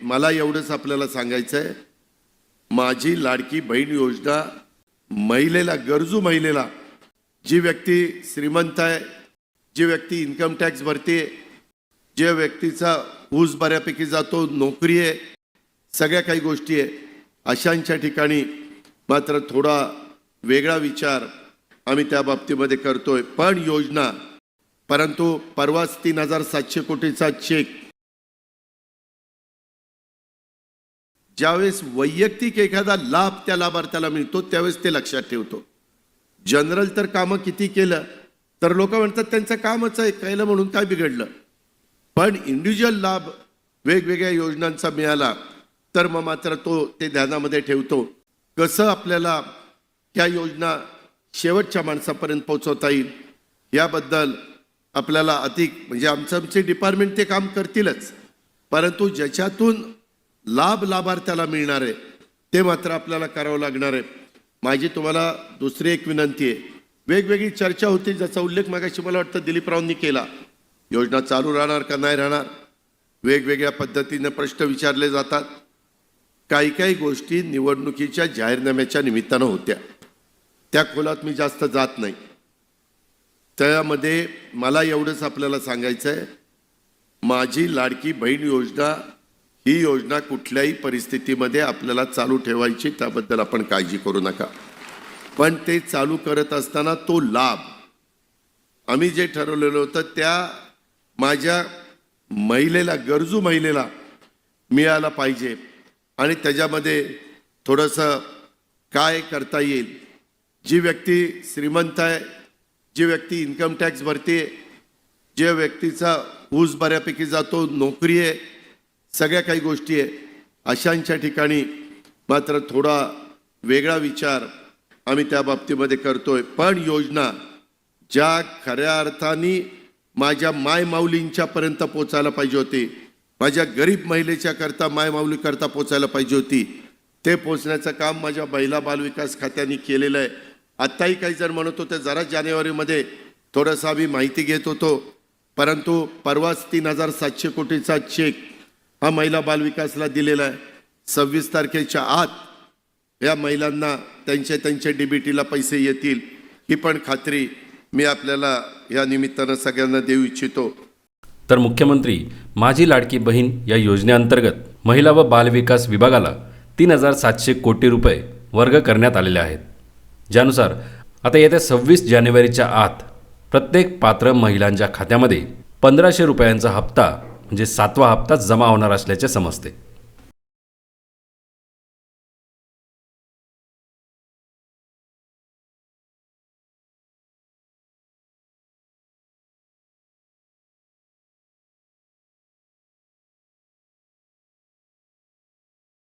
मला एवढंच आपल्याला सांगायचं आहे माझी लाडकी बहीण योजना महिलेला गरजू महिलेला जी व्यक्ती श्रीमंत आहे जी व्यक्ती इन्कम टॅक्स भरते ज्या व्यक्तीचा ऊस बऱ्यापैकी जातो नोकरी आहे सगळ्या काही गोष्टी आहे अशांच्या ठिकाणी मात्र थोडा वेगळा विचार आम्ही त्या बाबतीमध्ये करतोय. पण योजना परंतु परवाच तीन हजार सातशे कोटीचा चेक ज्यावेळेस वैयक्तिक एखादा लाभ त्या लाभार्थ्याला मिळतो त्यावेळेस ते लक्षात ठेवतो. जनरल तर कामं किती केलं तर लोक म्हणतात त्यांचं कामच आहे केलं म्हणून काय बिघडलं. पण इंडिव्हिज्युअल लाभ वेगवेगळ्या योजनांचा मिळाला तर मग मात्र तो ते ध्यानामध्ये ठेवतो. कसं आपल्याला त्या योजना शेवटच्या माणसापर्यंत पोहोचवता येईल याबद्दल आपल्याला अधिक म्हणजे आमचं आमचे डिपार्टमेंट ते काम करतीलच. परंतु ज्याच्यातून लाभ लाभार्थ्याला मिळणार आहे ते मात्र आपल्याला करावं लागणार आहे. माझी तुम्हाला दुसरी एक विनंती आहे. वेगवेगळी चर्चा होती ज्याचा उल्लेख मागाशी मला वाटतं दिलीपरावांनी केला. योजना चालू राहणार का नाही राहणार? वेगवेगळ्या पद्धतीने प्रश्न विचारले जातात. काही काही गोष्टी निवडणुकीच्या जाहीरनाम्याच्या निमित्तानं होत्या. त्या खोलात मी जास्त जात नाही. त्यामध्ये मला एवढंच आपल्याला सांगायचं आहे माझी लाडकी बहीण योजना ही योजना कुठल्याही परिस्थितीमध्ये आपल्याला चालू ठेवायची त्याबद्दल आपण काळजी करू नका. पण ते चालू करत असताना तो लाभ. आम्ही जे ठरवलेलं होतं त्या माझ्या महिलेला गरजू महिलेला मिळाला पाहिजे. आणि त्याच्यामध्ये थोडंसं काय करता येईल? जी व्यक्ती श्रीमंत आहे जी व्यक्ती इन्कम टॅक्स भरते ज्या व्यक्तीचा ऊस बऱ्यापैकी जातो नोकरी आहे सगळ्या काही गोष्टी आहे. अशांच्या ठिकाणी मात्र थोडा वेगळा विचार आम्ही त्या बाबतीमध्ये करतोय. पण योजना ज्या खऱ्या अर्थाने माझ्या मायमाऊलींच्यापर्यंत पोचायला पाहिजे होती माझ्या गरीब महिलेच्या करता माय करता पोचायला पाहिजे होती ते पोचण्याचं काम माझ्या महिला बालविकास खात्याने केलेलं आहे. आत्ताही काही जण म्हणत होते जरा जानेवारीमध्ये थोडंसं आम्ही माहिती घेत होतो परंतु परवाच तीन हजार सातशे कोटीचा चेक हा महिला बालविकासला दिलेला आहे. सव्वीस तारखेच्या आत या महिलांना त्यांच्या त्यांच्या डीबीटीला पैसे येतील ही पण खात्री मी आपल्याला या निमित्तानं सगळ्यांना देऊ इच्छितो. तर मुख्यमंत्री माझी लाडकी बहीण या योजनेअंतर्गत महिला व बालविकास विभागाला तीन हजार सातशे कोटी रुपये वर्ग करण्यात आलेले आहेत. ज्यानुसार आता येत्या सव्वीस जानेवारीच्या आत प्रत्येक पात्र महिलांच्या खात्यामध्ये पंधराशे रुपयांचा हप्ता म्हणजे सातवा हप्ता जमा होणार असल्याचे समजते.